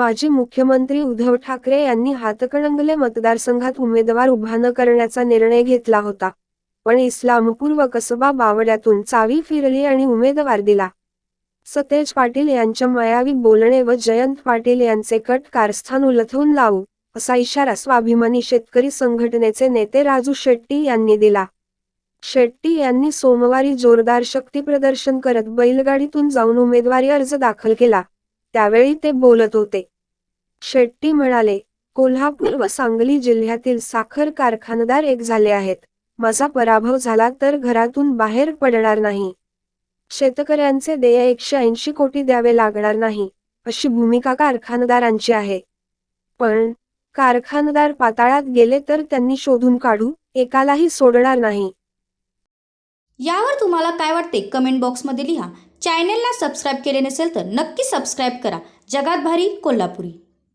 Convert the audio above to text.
माजी मुख्यमंत्री उद्धव ठाकरे यांनी हातकणंगले मतदारसंघात उमेदवार उभा न करण्याचा निर्णय घेतला होता. पण इस्लामपूर व कसबा बावड्यातून चावी फिरली आणि उमेदवार दिला. सतेज पाटील यांच्या मायावी बोलणे व जयंत पाटील यांचे कट कारस्थान उलथवून लावू असा इशारा स्वाभिमानी शेतकरी संघटनेचे नेते राजू शेट्टी यांनी दिला. शेट्टी यांनी सोमवारी जोरदार शक्ती प्रदर्शन करत बैलगाडीतून जाऊन उमेदवारी अर्ज दाखल केला. त्यावेळी ते बोलत होते. शेट्टी म्हणाले कोल्हापूर व सांगली जिल्ह्यातील साखर कारखानदार एक झाले आहेत. माझा पराभव झाला तर घरातून बाहेर पडणार नाही. शेतकऱ्यांचे देय एकशे ऐंशी कोटी द्यावे लागणार नाही अशी भूमिका कारखानदारांची आहे. पण कारखानदार पाताळात गेले तर त्यांनी शोधून काढू एकालाही सोडणार नाही. यावर तुम्हाला काय वाटते कमेंट बॉक्समध्ये लिहा. चॅनेलला सबस्क्राईब केले नसेल तर नक्की सबस्क्राईब करा. जगात भारी कोल्हापुरी.